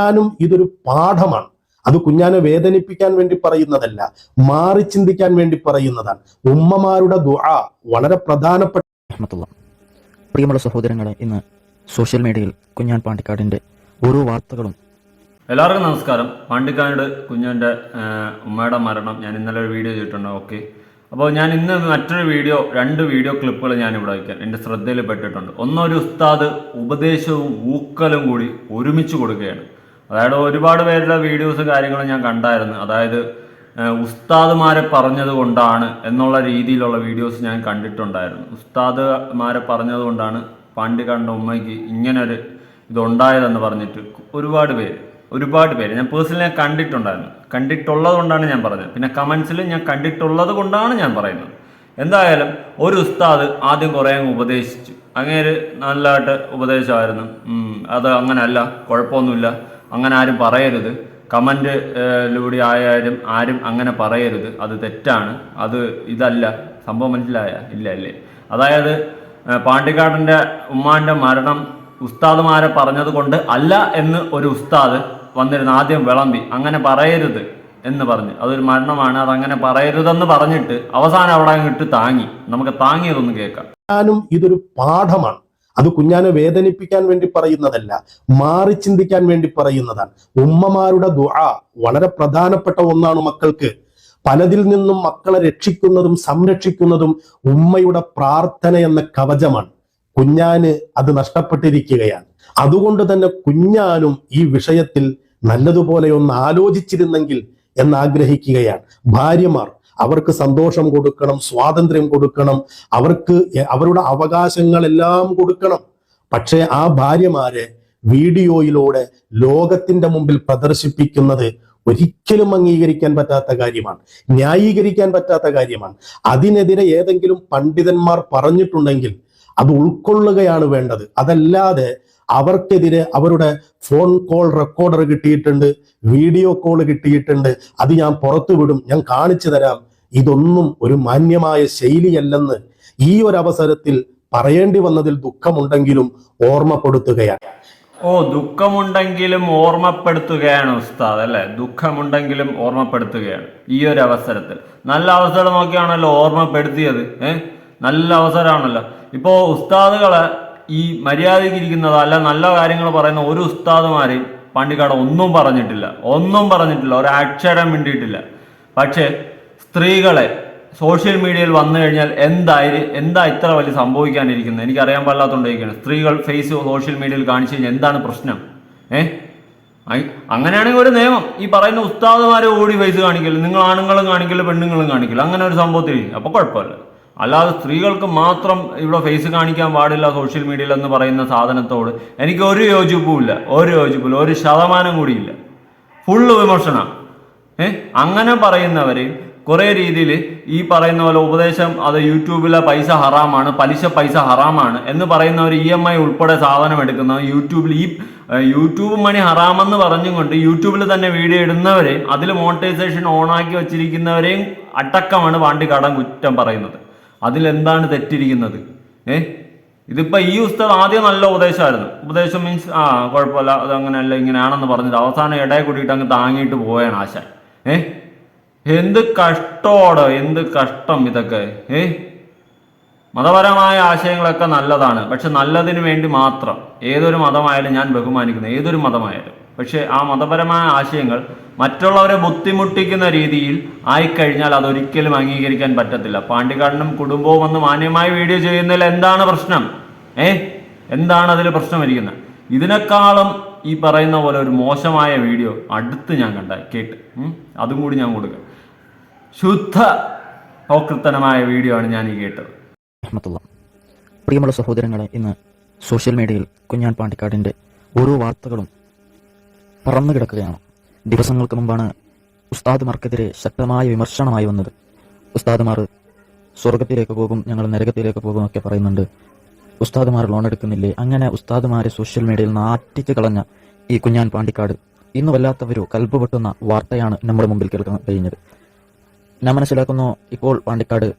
ഞാനും ഇതൊരു പാഠമാണ്. അത് കുഞ്ഞാനെ വേദനിപ്പിക്കാൻ വേണ്ടി പറയുന്നതല്ല മാറി ചിന്തിക്കാൻ വേണ്ടി പറയുന്നതാണ്. ഉമ്മമാരുടെ ദുആ വളരെ പ്രധാനപ്പെട്ട പ്രിയമുള്ള സഹോദരങ്ങളെ ഇന്ന് സോഷ്യൽ മീഡിയയിൽ കുഞ്ഞാൻ പാണ്ടിക്കാടിന്റെ ഓരോ വാർത്തകളും. എല്ലാവർക്കും നമസ്കാരം. പാണ്ടിക്കാട് കുഞ്ഞാന്റെ ഉമ്മയുടെ മരണം ഞാൻ ഇന്നലെ ഒരു വീഡിയോ ചെയ്തിട്ടുണ്ട് ഓക്കെ. അപ്പോൾ ഞാൻ ഇന്ന് മറ്റൊരു വീഡിയോ രണ്ട് വീഡിയോ ക്ലിപ്പുകൾ ഞാൻ ഇവിടെ വയ്ക്കാൻ എന്റെ ശ്രദ്ധയിൽ പെട്ടിട്ടുണ്ട് ഒന്നൊരു ഉസ്താദ് ഉപദേശവും ഊക്കലും കൂടി ഒരുമിച്ച് കൊടുക്കുകയാണ്. അതായത് ഒരുപാട് പേരുടെ വീഡിയോസ് കാര്യങ്ങളും ഞാൻ കണ്ടായിരുന്നു. അതായത് ഉസ്താദ്മാരെ പറഞ്ഞത് കൊണ്ടാണ് എന്നുള്ള രീതിയിലുള്ള വീഡിയോസ് ഞാൻ കണ്ടിട്ടുണ്ടായിരുന്നു. ഉസ്താദുമാരെ പറഞ്ഞത് കൊണ്ടാണ് പാണ്ടിക്കാടിന്റെ ഉമ്മയ്ക്ക് ഇങ്ങനൊരു ഇതുണ്ടായതെന്ന് പറഞ്ഞിട്ട് ഒരുപാട് പേര് ഒരുപാട് പേര്. ഞാൻ പേഴ്സണലി ഞാൻ കണ്ടിട്ടുണ്ടായിരുന്നു. കണ്ടിട്ടുള്ളത് കൊണ്ടാണ് ഞാൻ പറഞ്ഞത്. പിന്നെ കമൻസിൽ ഞാൻ കണ്ടിട്ടുള്ളത് കൊണ്ടാണ് ഞാൻ പറയുന്നത്. എന്തായാലും ഒരു ഉസ്താദ് ആദ്യം കുറേ അങ്ങ് ഉപദേശിച്ചു. അങ്ങേര് നല്ലതായിട്ട് ഉപദേശമായിരുന്നു. അത് അങ്ങനല്ല കുഴപ്പമൊന്നുമില്ല. അങ്ങനെ ആരും പറയരുത്. കമന്റിലൂടെ ആയാലും ആരും അങ്ങനെ പറയരുത്. അത് തെറ്റാണ്. അത് ഇതല്ല. സംഭവം മനസ്സിലായ? ഇല്ല അല്ലേ അതായത് പാണ്ടിക്കാടിന്റെ ഉമ്മാന്റെ മരണം ഉസ്താദുമാരെ പറഞ്ഞത് കൊണ്ട് അല്ല എന്ന് ഒരു ഉസ്താദ് വന്നിരുന്ന. ആദ്യം വിളമ്പി. അങ്ങനെ പറയരുത് എന്ന് പറഞ്ഞ്. അതൊരു മരണമാണ്. അത് അങ്ങനെ പറയരുതെന്ന് പറഞ്ഞിട്ട് അവസാനം അവിടെ അങ്ങ് ഇട്ട് താങ്ങി. നമുക്ക് താങ്ങിയതൊന്ന് കേൾക്കാം. ഇതൊരു പാഠമാണ്. അത് കുഞ്ഞാനെ വേദനിപ്പിക്കാൻ വേണ്ടി പറയുന്നതല്ല മാറി ചിന്തിക്കാൻ വേണ്ടി പറയുന്നതാണ്. ഉമ്മമാരുടെ ദുആ വളരെ പ്രധാനപ്പെട്ട ഒന്നാണ് മക്കൾക്ക്. പലതിൽ നിന്നും മക്കളെ രക്ഷിക്കുന്നതും സംരക്ഷിക്കുന്നതും ഉമ്മയുടെ പ്രാർത്ഥന എന്ന കവചമാണ്. കുഞ്ഞാന് അത് നഷ്ടപ്പെട്ടിരിക്കുകയാണ്. അതുകൊണ്ട് തന്നെ കുഞ്ഞാനും ഈ വിഷയത്തിൽ നല്ലതുപോലെ ഒന്ന് ആലോചിച്ചിരുന്നെങ്കിൽ എന്നാഗ്രഹിക്കുകയാണ്. ഭാര്യമാർ അവർക്ക് സന്തോഷം കൊടുക്കണം സ്വാതന്ത്ര്യം കൊടുക്കണം അവർക്ക് അവരുടെ അവകാശങ്ങളെല്ലാം കൊടുക്കണം. പക്ഷേ ആ ഭാര്യമാരെ വീഡിയോയിലൂടെ ലോകത്തിന്റെ മുമ്പിൽ പ്രദർശിപ്പിക്കുന്നത് ഒരിക്കലും അംഗീകരിക്കാൻ പറ്റാത്ത കാര്യമാണ് ന്യായീകരിക്കാൻ പറ്റാത്ത കാര്യമാണ്. അതിനെതിരെ ഏതെങ്കിലും പണ്ഡിതന്മാർ പറഞ്ഞിട്ടുണ്ടെങ്കിൽ അത് ഉൾക്കൊള്ളുകയാണ് വേണ്ടത്. അതല്ലാതെ അവർക്കെതിരെ അവരുടെ ഫോൺ കോൾ റെക്കോർഡർ കിട്ടിയിട്ടുണ്ട് വീഡിയോ കോൾ കിട്ടിയിട്ടുണ്ട്. അത് ഞാൻ പുറത്തുവിടും ഞാൻ കാണിച്ചു തരാം. ഇതൊന്നും ഒരു മാന്യമായ ശൈലിയല്ലെന്ന് ഈ ഒരു അവസരത്തിൽ പറയേണ്ടി വന്നതിൽ ദുഃഖമുണ്ടെങ്കിലും ഓർമ്മപ്പെടുത്തുകയാണ്. ഓ ദുഃഖമുണ്ടെങ്കിലും ഓർമ്മപ്പെടുത്തുകയാണ് ഉസ്താദ് അല്ലെ? ദുഃഖമുണ്ടെങ്കിലും ഓർമ്മപ്പെടുത്തുകയാണ് ഈ ഒരു അവസരത്തിൽ. നല്ല അവസരം നോക്കിയാണല്ലോ ഓർമ്മപ്പെടുത്തിയത് ഏ? നല്ല അവസരമാണല്ലോ. ഇപ്പോൾ ഉസ്താദുകളെ ഈ മര്യാദയ്ക്ക് ഇരിക്കുന്നത് അല്ല നല്ല കാര്യങ്ങൾ പറയുന്ന ഒരു ഉസ്താദുമാരെയും പാണ്ടിക്കാട് ഒന്നും പറഞ്ഞിട്ടില്ല. ഒന്നും പറഞ്ഞിട്ടില്ല. ഒരു അക്ഷരം മിണ്ടിയിട്ടില്ല. പക്ഷേ സ്ത്രീകളെ സോഷ്യൽ മീഡിയയിൽ വന്നു കഴിഞ്ഞാൽ എന്തായി എന്താ ഇത്ര വലിയ സംഭവിക്കാനിരിക്കുന്നത്? എനിക്ക് അറിയാൻ പാടില്ലാത്തതുകൊണ്ടിരിക്കുകയാണ് സ്ത്രീകൾ ഫേസ് സോഷ്യൽ മീഡിയയിൽ കാണിച്ചു കഴിഞ്ഞാൽ എന്താണ് പ്രശ്നം? ഏ? അങ്ങനെയാണെങ്കിൽ ഒരു നിയമം. ഈ പറയുന്ന ഉസ്താദുമാരെ ഓടി ഫേസ് കാണിക്കില്ല നിങ്ങൾ ആണുങ്ങളും കാണിക്കില്ല പെണ്ണുങ്ങളും കാണിക്കില്ല അങ്ങനെ ഒരു സംഭവത്തിൽ അപ്പോൾ കുഴപ്പമില്ല. അല്ലാതെ സ്ത്രീകൾക്ക് മാത്രം ഇവിടെ ഫേസ് കാണിക്കാൻ പാടില്ല സോഷ്യൽ മീഡിയയിൽ എന്ന് പറയുന്ന സാധനത്തോട്. എനിക്ക് ഒരു യോജിപ്പുമില്ല. ഒരു യോജിപ്പില്ല ഒരു ശതമാനം കൂടിയില്ല. ഫുള്ള് വിമർശനം. ഏ? അങ്ങനെ പറയുന്നവരെയും കുറേ രീതിയിൽ ഈ പറയുന്ന പോലെ ഉപദേശം അത് യൂട്യൂബിലെ പൈസ ഹറാമാണ് പലിശ പൈസ ഹറാമാണ് എന്ന് പറയുന്നവർ ഇ എം ഐ ഉൾപ്പെടെ സാധനം എടുക്കുന്ന യൂട്യൂബിൽ ഈ യൂട്യൂബ് മണി ഹറാമെന്ന് പറഞ്ഞുകൊണ്ട് യൂട്യൂബിൽ തന്നെ വീഡിയോ ഇടുന്നവരെയും അതിൽ മോണിറ്റൈസേഷൻ ഓണാക്കി വെച്ചിരിക്കുന്നവരെയും അടക്കമാണ് പാണ്ടിക്കാടൻ കുറ്റം പറയുന്നത്. അതിലെന്താണ് തെറ്റിരിക്കുന്നത്? ഏ? ഇതിപ്പോ ഈ ഉസ്താദ് ആദ്യം നല്ല ഉപദേശമായിരുന്നു. ഉപദേശം മീൻസ് ആ കുഴപ്പമില്ല അത് അങ്ങനെയല്ല ഇങ്ങനെയാണെന്ന് പറഞ്ഞിട്ട് അവസാനം ഇടയിൽ കൂടിയിട്ട് അങ്ങ് താങ്ങിയിട്ട് പോയാണ് ആശ ഏ? എന്ത് കഷ്ടോടോ എന്ത് കഷ്ടം ഇതൊക്കെ ഏ? മതപരമായ ആശയങ്ങളൊക്കെ നല്ലതാണ്. പക്ഷെ നല്ലതിന് വേണ്ടി മാത്രം ഏതൊരു മതമായാലും ഞാൻ ബഹുമാനിക്കുന്നു. ഏതൊരു മതമായാലും. പക്ഷെ ആ മതപരമായ ആശയങ്ങൾ മറ്റുള്ളവരെ ബുദ്ധിമുട്ടിക്കുന്ന രീതിയിൽ ആയിക്കഴിഞ്ഞാൽ അതൊരിക്കലും അംഗീകരിക്കാൻ പറ്റത്തില്ല. പാണ്ടിക്കാടിനും കുടുംബവും വന്ന് മാന്യമായി വീഡിയോ ചെയ്യുന്നതിൽ എന്താണ് പ്രശ്നം? ഏ? എന്താണ് അതിൽ പ്രശ്നം ഇരിക്കുന്നത്? ഇതിനേക്കാളും ഈ പറയുന്ന പോലെ ഒരു മോശമായ വീഡിയോ അടുത്ത് ഞാൻ കണ്ട കേട്ട്. അതും കൂടി ഞാൻ കൊടുക്കാം. ശുദ്ധ പോക്കൃത്തനമായ വീഡിയോ ആണ് ഞാൻ ഈ കേട്ടത്. പ്രിയമുള്ള സഹോദരങ്ങളെ ഇന്ന് സോഷ്യൽ മീഡിയയിൽ കുഞ്ഞാൻ പാണ്ടിക്കാടിന്റെ ഓരോ വാർത്തകളും പറന്നു കിടക്കുകയാണ്. ദിവസങ്ങൾക്ക് മുമ്പാണ് ഉസ്താദുമാർക്കെതിരെ ശക്തമായ വിമർശനമായി വന്നത്. ഉസ്താദുമാർ സ്വർഗത്തിലേക്ക് പോകും ഞങ്ങൾ നരകത്തിലേക്ക് പോകും ഒക്കെ പറയുന്നുണ്ട്. ഉസ്താദുമാർ ലോൺ എടുക്കുന്നില്ലേ? അങ്ങനെ ഉസ്താദുമാരെ സോഷ്യൽ മീഡിയയിൽ നിന്ന് ആറ്റിച്ച് കളഞ്ഞ ഈ കുഞ്ഞാൻ പാണ്ടിക്കാട് ഇന്ന് വല്ലാത്തവരു കൽബ് പൊട്ടുന്ന വാർത്തയാണ് നമ്മുടെ മുമ്പിൽ കേൾക്കാൻ കഴിഞ്ഞത്. ഞാൻ മനസ്സിലാക്കുന്നു ഇപ്പോൾ പാണ്ടിക്കാട്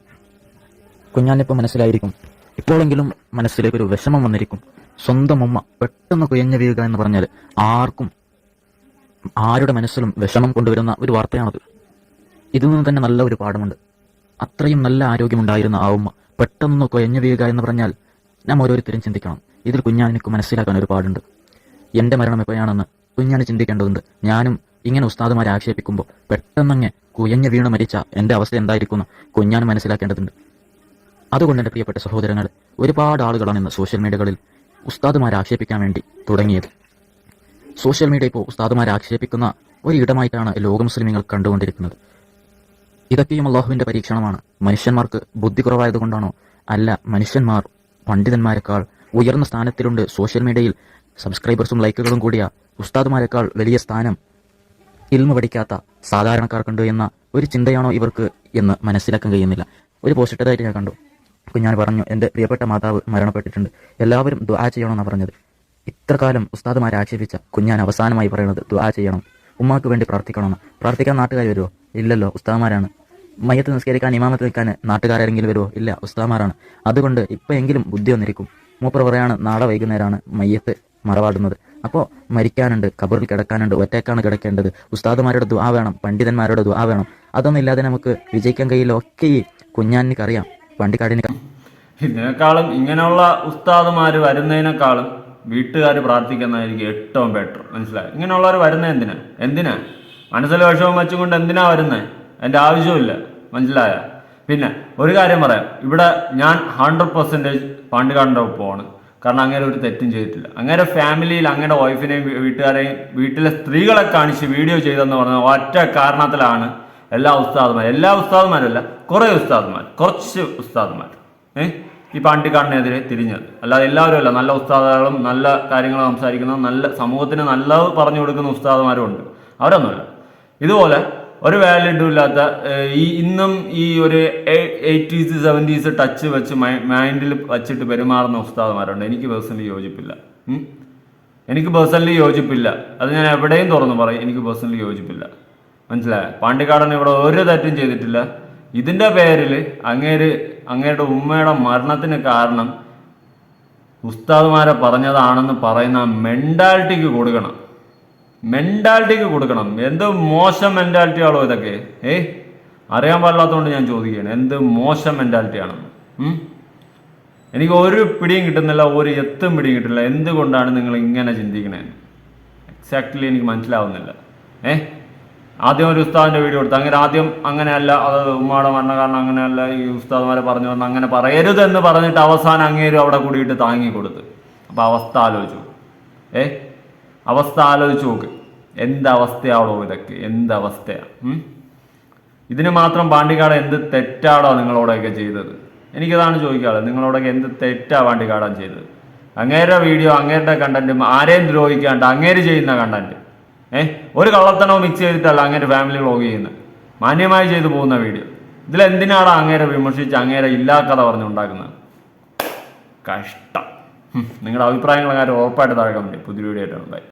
കുഞ്ഞാനിപ്പോൾ മനസ്സിലായിരിക്കും. ഇപ്പോഴെങ്കിലും മനസ്സിലേക്കൊരു വിഷമം വന്നിരിക്കും. സ്വന്തം ഉമ്മ പെട്ടെന്ന് കുയഞ്ഞു വീഴുക എന്ന് പറഞ്ഞാൽ ആർക്കും ആരുടെ മനസ്സിലും വിഷമം കൊണ്ടുവരുന്ന ഒരു വാർത്തയാണത്. ഇതിൽ നിന്ന് തന്നെ നല്ല ഒരു പാഠമുണ്ട്. അത്രയും നല്ല ആരോഗ്യമുണ്ടായിരുന്ന ആ ഉമ്മ പെട്ടെന്ന് കൊയഞ്ഞു വീഴുക എന്ന് പറഞ്ഞാൽ നാം ഓരോരുത്തരും ചിന്തിക്കണം. ഇതിൽ കുഞ്ഞാനിക്ക് മനസ്സിലാക്കാൻ ഒരു പാടുണ്ട്. എന്റെ മരണം എപ്പോഴാണെന്ന് കുഞ്ഞാണ് ചിന്തിക്കേണ്ടതുണ്ട്. ഞാനും ഇങ്ങനെ ഉസ്താദുമാരെ ആക്ഷേപിക്കുമ്പോൾ പെട്ടെന്നങ്ങ് കുയഞ്ഞു വീണ് മരിച്ച എന്റെ അവസ്ഥ എന്തായിരിക്കും കുഞ്ഞാൻ മനസ്സിലാക്കേണ്ടതുണ്ട്. അതുകൊണ്ട് എന്റെ പ്രിയപ്പെട്ട സഹോദരങ്ങൾ ഒരുപാട് ആളുകളാണ് ഇന്ന് സോഷ്യൽ മീഡിയകളിൽ ഉസ്താദുമാരെ ആക്ഷേപിക്കാൻ വേണ്ടി തുടങ്ങിയത്. സോഷ്യൽ മീഡിയ ഇപ്പോൾ ഉസ്താദുമാരെ ആക്ഷേപിക്കുന്ന ഒരു ഇടമായിട്ടാണ് ലോക മുസ്ലിമീങ്ങൾ കണ്ടുകൊണ്ടിരിക്കുന്നത്. ഇതൊക്കെയും അള്ളാഹുവിന്റെ പരീക്ഷണമാണ്. മനുഷ്യന്മാർക്ക് ബുദ്ധി കുറവായതുകൊണ്ടാണോ? അല്ല മനുഷ്യന്മാർ പണ്ഡിതന്മാരെക്കാൾ ഉയർന്ന സ്ഥാനത്തിലുണ്ട് സോഷ്യൽ മീഡിയയിൽ. സബ്സ്ക്രൈബേഴ്സും ലൈക്കുകളും കൂടിയ ഉസ്താദുമാരെക്കാൾ വലിയ സ്ഥാനം ഇൽമ പഠിക്കാത്ത സാധാരണക്കാർക്കുണ്ട് എന്ന ഒരു ചിന്തയാണോ ഇവർക്ക് എന്ന് മനസ്സിലാക്കാൻ കഴിയുന്നില്ല. ഒരു പോസ്റ്റ് ഇട്ടതായിട്ട് ഞാൻ കണ്ടു. കുഞ്ഞാൻ പറഞ്ഞു എന്റെ പ്രിയപ്പെട്ട മാതാവ് മരണപ്പെട്ടിട്ടുണ്ട്. എല്ലാവരും ദുആ ചെയ്യണമെന്നാണ് പറഞ്ഞത്. ഇത്ര കാലം ഉസ്താദുമാരെ ആക്ഷേപിച്ച കുഞ്ഞാൻ അവസാനമായി പറയുന്നത് ദുആ ചെയ്യണം. ഉമ്മാക്ക് വേണ്ടി പ്രാർത്ഥിക്കണമെന്ന് പ്രാർത്ഥിക്കാൻ നാട്ടുകാർ വരുമോ ഇല്ലല്ലോ ഉസ്താദുമാരാണ്. മയ്യത്ത് നിസ്കരിക്കാൻ ഇമാമത്ത് നിൽക്കാൻ നാട്ടുകാരെങ്കിലും വരുമോ ഇല്ല ഉസ്താദുമാരാണ്. അതുകൊണ്ട് ഇപ്പം എങ്കിലും ബുദ്ധി വന്നിരിക്കും. മൂപ്പർ പറയാണ് നാളെ വൈകുന്നേരമാണ് മയ്യത്ത് മറവാടുന്നത്. അപ്പോൾ മരിക്കാനുണ്ട് കബറിൽ കിടക്കാനുണ്ട് ഒറ്റയ്ക്കാണ് കിടക്കേണ്ടത്. ഉസ്താദുമാരുടെ ദുആ വേണം പണ്ഡിതന്മാരുടെ ദുആ വേണം. അതൊന്നും ഇല്ലാതെ നമുക്ക് വിജയിക്കാൻ കഴിയില്ല. ഒക്കെ ഈ കുഞ്ഞാനിക്കറിയാം പണ്ടിക്കാടിന് ഇതിനേക്കാളും ഇങ്ങനെയുള്ള ഉസ്താദുമാര് വരുന്നതിനേക്കാളും വീട്ടുകാർ പ്രാർത്ഥിക്കുന്നതായിരിക്കും ഏറ്റവും ബെറ്റർ മനസ്സിലായി? ഇങ്ങനെയുള്ളവർ വരുന്നത് എന്തിനാ? എന്തിനാ? മനസ്സിൽ വിഷമം വെച്ചുകൊണ്ട് എന്തിനാ വരുന്നത് എന്റെ ആവശ്യമില്ല മനസ്സിലായ? പിന്നെ ഒരു കാര്യം പറയാം. ഇവിടെ ഞാൻ ഹൺഡ്രഡ് പെർസെന്റേജ് പാണ്ടിക്കാടിന്റെ ഒപ്പമാണ് കാരണം അങ്ങനെ ഒരു തെറ്റും ചെയ്തിട്ടില്ല. അങ്ങനെ ഫാമിലിയിൽ അങ്ങനെ വൈഫിനെയും വീട്ടുകാരെയും വീട്ടിലെ സ്ത്രീകളെ കാണിച്ച് വീഡിയോ ചെയ്തെന്ന് പറഞ്ഞ ഒറ്റ കാരണത്തിലാണ് എല്ലാ ഉസ്താദുമാരും എല്ലാ ഉസ്താദുമാരല്ല കുറേ ഉസ്താദുമാർ കുറച്ച് ഉസ്താദുമാർ. ഏഹ് ഈ പാണ്ടിക്കാടിനെതിരെ തിരിഞ്ഞത് അല്ലാതെ എല്ലാവരും അല്ല നല്ല ഉസ്താദുകളും നല്ല കാര്യങ്ങൾ സംസാരിക്കുന്ന നല്ല സമൂഹത്തിന് നല്ലത് പറഞ്ഞു കൊടുക്കുന്ന ഉസ്താദുമാരും ഉണ്ട് അവരൊന്നുമല്ല. ഇതുപോലെ ഒരു വാലിഡും ഇല്ലാത്ത ഈ ഇന്നും ഈ ഒരു എയ്റ്റീസ് സെവന്റീസ് ടച്ച് വെച്ച് മൈൻഡിൽ വച്ചിട്ട് പെരുമാറുന്ന ഉസ്താദുമാരുണ്ട്. എനിക്ക് പേഴ്സണലി യോജിപ്പില്ല. എനിക്ക് പേഴ്സണലി യോജിപ്പില്ല. അത് ഞാൻ എവിടെയും തുറന്നു പറയും. എനിക്ക് പേഴ്സണലി യോജിപ്പില്ല. മനസ്സിലായ? പാണ്ടിക്കാടൻ ഇവിടെ ഒരു തെറ്റും ചെയ്തിട്ടില്ല. ഇതിന്റെ പേരിൽ അങ്ങേര് അങ്ങയുടെ ഉമ്മയുടെ മരണത്തിന് കാരണം ഉസ്താദ്മാരെ പറഞ്ഞതാണെന്ന് പറയുന്ന മെന്റാലിറ്റിക്ക് കൊടുക്കണം. മെന്റാലിറ്റിക്ക് കൊടുക്കണം. എന്ത് മോശം മെന്റാലിറ്റിയാണോ ഇതൊക്കെ? ഏ? അറിയാൻ പാടില്ലാത്തതുകൊണ്ട് ഞാൻ ചോദിക്കുകയാണ്. എന്ത് മോശം മെന്റാലിറ്റിയാണെന്ന് ഉം? എനിക്ക് ഒരു പിടിയും കിട്ടുന്നില്ല ഒരു എത്തും പിടിയും കിട്ടുന്നില്ല. എന്തുകൊണ്ടാണ് നിങ്ങൾ ഇങ്ങനെ ചിന്തിക്കണേ? എക്സാക്ട്ലി എനിക്ക് മനസ്സിലാവുന്നില്ല. ഏ? ആദ്യം ഒരു ഉസ്താദിന്റെ വീഡിയോ എടുത്തു അങ്ങനെ ആദ്യം അങ്ങനെയല്ല അത് ഉമ്മയുടെ മരണ കാരണം അങ്ങനെയല്ല ഈ ഉസ്താദ്മാരെ പറഞ്ഞു വന്ന് അങ്ങനെ പറയരുത് എന്ന് പറഞ്ഞിട്ട് അവസാനം അങ്ങേരും അവിടെ കൂടിയിട്ട് താങ്ങി കൊടുത്ത്. അപ്പൊ അവസ്ഥ ആലോചിച്ചു ഏ? അവസ്ഥ ആലോചിച്ച് നോക്ക്. എന്തവസ്ഥയാണോ ഇതൊക്കെ? എന്ത് അവസ്ഥയാണ് ഉം? ഇതിന് മാത്രം പാണ്ടിക്കാട് എന്ത് തെറ്റാണോ നിങ്ങളോടൊക്കെ ചെയ്തത്? എനിക്കതാണ് ചോദിക്കാനുള്ളത്. നിങ്ങളോടൊക്കെ എന്ത് തെറ്റാ പാണ്ടിക്കാടാൻ ചെയ്തത്? അങ്ങേരുടെ വീഡിയോ അങ്ങേരുടെ കണ്ടന്റും ആരെയും ദ്രോഹിക്കാണ്ട് അങ്ങേര് ചെയ്യുന്ന കണ്ടന്റ് ഏഹ് ഒരു കള്ളത്തനവും മിക്സ് ചെയ്തിട്ടല്ല ഒരു ഫാമിലി വ്ളോഗ് ചെയ്യുന്നത് മാന്യമായി ചെയ്തു പോകുന്ന വീഡിയോ ഇതിൽ എന്തിനാണ് അങ്ങേരെ വിമർശിച്ച് അങ്ങേരെ ഇല്ലാ കഥ പറഞ്ഞുണ്ടാക്കുന്നത് കഷ്ടം. നിങ്ങളുടെ അഭിപ്രായങ്ങൾ അങ്ങനെ ഉറപ്പായിട്ട് താഴെ കമന്റ് പുതിയ വീഡിയോ ആയിട്ടാണ് ബൈ